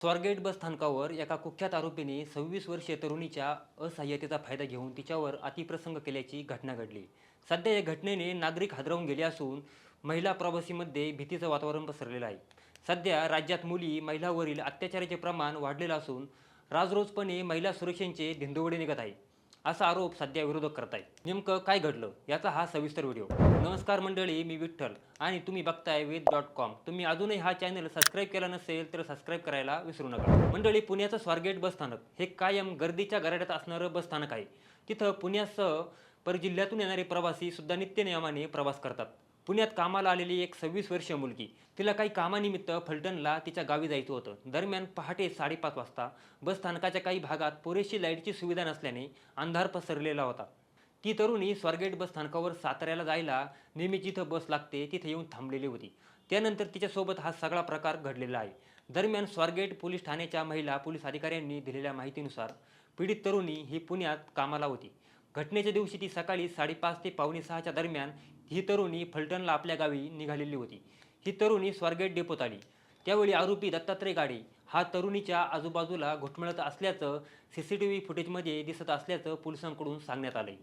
स्वारगेट बस स्थानकावर एका कुख्यात आरोपीने सव्वीस वर्षीय तरुणीच्या असहाय्यतेचा फायदा घेऊन तिच्यावर अतिप्रसंग केल्याची घटना घडली. सध्या या घटनेने नागरिक हादरवून गेले असून महिला प्रवासीमध्ये भीतीचं वातावरण पसरलेलं आहे. सध्या राज्यात मुली महिलावरील अत्याचाराचे प्रमाण वाढलेलं असून राजरोजपणे महिला सुरक्षेचे धिंदोवडे निघत आहे. असा आरोप सध्या विरोधक करत आहेत नेमकं काय घडलं? याचा हा सविस्तर व्हिडिओ. नमस्कार मंडळी मी विठ्ठल आणि तुम्ही बघताय वेद डॉट कॉम. तुम्ही अजूनही हा चॅनल सबस्क्राईब केला नसेल तर सबस्क्राईब करायला विसरू नका. मंडळी पुण्याचं स्वारगेट बस स्थानक हे कायम गर्दीच्या गराड्यात असणारं बसस्थानक आहे. तिथं पुण्यासह परजिल्ह्यातून येणारे प्रवासी सुद्धा नित्यनियमाने प्रवास करतात. पुण्यात कामाला आलेली एक सव्वीस वर्षीय मुलगी. तिला काही कामानिमित्त फलटणला तिच्या गावी जायचं होतं. दरम्यान पहाटे साडेपाच वाजता बस स्थानकाच्या काही भागात पुरेशी लाईटची सुविधा नसल्याने अंधार पसरलेला होता. ती तरुणी स्वारगेट बस स्थानकावर साताऱ्याला जायला नेहमी जिथं बस लागते तिथे येऊन थांबलेली होती. त्यानंतर तिच्यासोबत हा सगळा प्रकार घडलेला आहे. दरम्यान स्वारगेट पोलीस ठाण्याच्या महिला पोलीस अधिकाऱ्यांनी दिलेल्या माहितीनुसार पीडित तरुणी ही पुण्यात कामाला होती. घटनेच्या दिवशी ती सकाळी साडेपाच ते पावणे सहाच्या दरम्यान ही तरुणी फलटणला आपल्या गावी निघालेली होती. ही तरुणी स्वारगेट डेपोत आली. त्यावेळी आरोपी दत्तात्रय गाडे हा तरुणीच्या आजूबाजूला घुटमळत असल्याचं सी सी टी व्ही फुटेजमध्ये दिसत असल्याचं पोलिसांकडून सांगण्यात आलंय.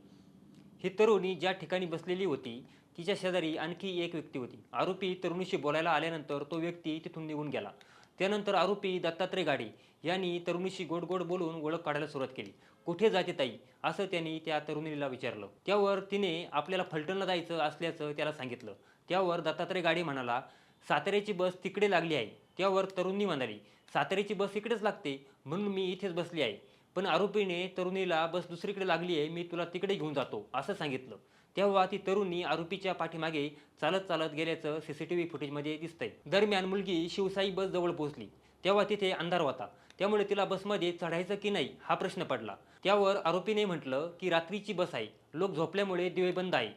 ही तरुणी ज्या ठिकाणी बसलेली होती तिच्या शेजारी आणखी एक व्यक्ती होती. आरोपी तरुणीशी बोलायला आल्यानंतर तो व्यक्ती तिथून निघून गेला. त्यानंतर आरोपी दत्तात्रय गाडे यांनी तरुणीशी गोड गोड बोलून ओळख काढायला सुरुवात केली. कुठे जाते ताई? असं त्यांनी त्या तरुणीला विचारलं. त्यावर तिने आपल्याला फलटणला जायचं असल्याचं त्याला सांगितलं. त्यावर दत्तात्रय गाडे म्हणाला साताऱ्याची बस तिकडे लागली आहे. त्यावर तरुणी म्हणाली साताऱ्याची बस इकडेच लागते म्हणून मी इथेच बसली आहे. पण आरोपीने तरुणीला बस दुसरीकडे लागली आहे मी तुला तिकडे घेऊन जातो असं सांगितलं. तेव्हा ती तरुणी आरोपीच्या पाठीमागे चालत चालत गेल्याचं सीसीटीव्ही फुटेजमध्ये दिसतंय. दरम्यान मुलगी शिवसाई बस जवळ पोहोचली. तेव्हा तिथे अंधार होता. त्यामुळे तिला बसमध्ये चढायचं की नाही हा प्रश्न पडला. त्यावर आरोपीने म्हटलं की रात्रीची बस आहे. लोक झोपल्यामुळे दिवे बंद आहे.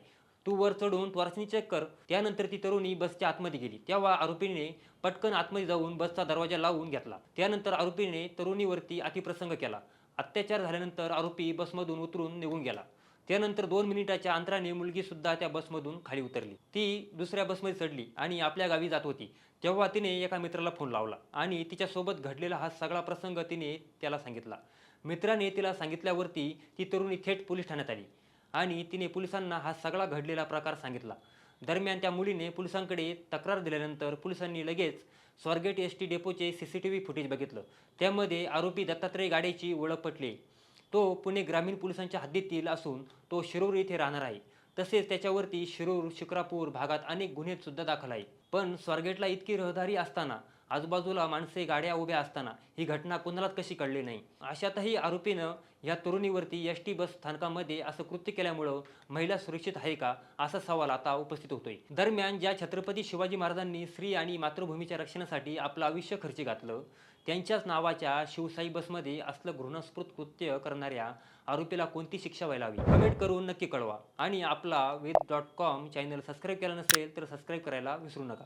तू वर चढून त्वरसनी चेक कर. त्यानंतर ती तरुणी बसच्या आतमध्ये गेली. तेव्हा आरोपीने पटकन आतमध्ये जाऊन बसचा दरवाजा लावून घेतला. त्यानंतर आरोपीने तरुणीवरती अतिप्रसंग केला. अत्याचार झाल्यानंतर आरोपी बसमधून उतरून निघून गेला. त्यानंतर दोन मिनिटाच्या अंतराने मुलगी सुद्धा त्या बसमधून खाली उतरली. ती दुसऱ्या बसमध्ये चढली आणि आपल्या गावी जात होती. तेव्हा तिने एका मित्राला फोन लावला आणि तिच्यासोबत घडलेला हा सगळा प्रसंग तिने त्याला सांगितला. मित्राने तिला सांगितल्यावरती ती तरुणी थेट पोलीस ठाण्यात आली आणि तिने पोलिसांना हा सगळा घडलेला प्रकार सांगितला. दरम्यान त्या मुलीने पोलिसांकडे तक्रार दिल्यानंतर पोलिसांनी लगेच Swargate S T डेपोचे C C T V footage बघितलं. त्यामध्ये आरोपी दत्तात्रय गाडेची ओळख पटली. तो पुणे ग्रामीण पोलिसांच्या हद्दीतील असून तो शिरूर येथे राहणार आहे. तसेच त्याच्यावरती शिरूर शिक्रापूर भागात अनेक गुन्हेसुद्धा दाखल आहे. पण स्वारगेटला इतकी रहदारी असताना आजूबाजूला माणसे गाड्या उभ्या असताना ही घटना कोणालाच कशी कळली नाही. अशातही आरोपीनं या तरुणीवरती एस टी बस स्थानकामध्ये असं कृत्य केल्यामुळं महिला सुरक्षित आहे का असा सवाल आता उपस्थित होतोय. दरम्यान ज्या छत्रपती शिवाजी महाराजांनी स्त्री आणि मातृभूमीच्या रक्षणासाठी आपलं आयुष्य खर्ची घातलं त्यांच्याच नावाच्या शिवसाई बसमध्ये असलं घृणास्फूर्त कृत्य करणाऱ्या आरोपीला कोणती शिक्षा व्हायला हवी? कमेंट करून नक्की कळवा. आणि आपला Ved dot com channel subscribe केला नसेल तर सबस्क्राईब करायला विसरू नका.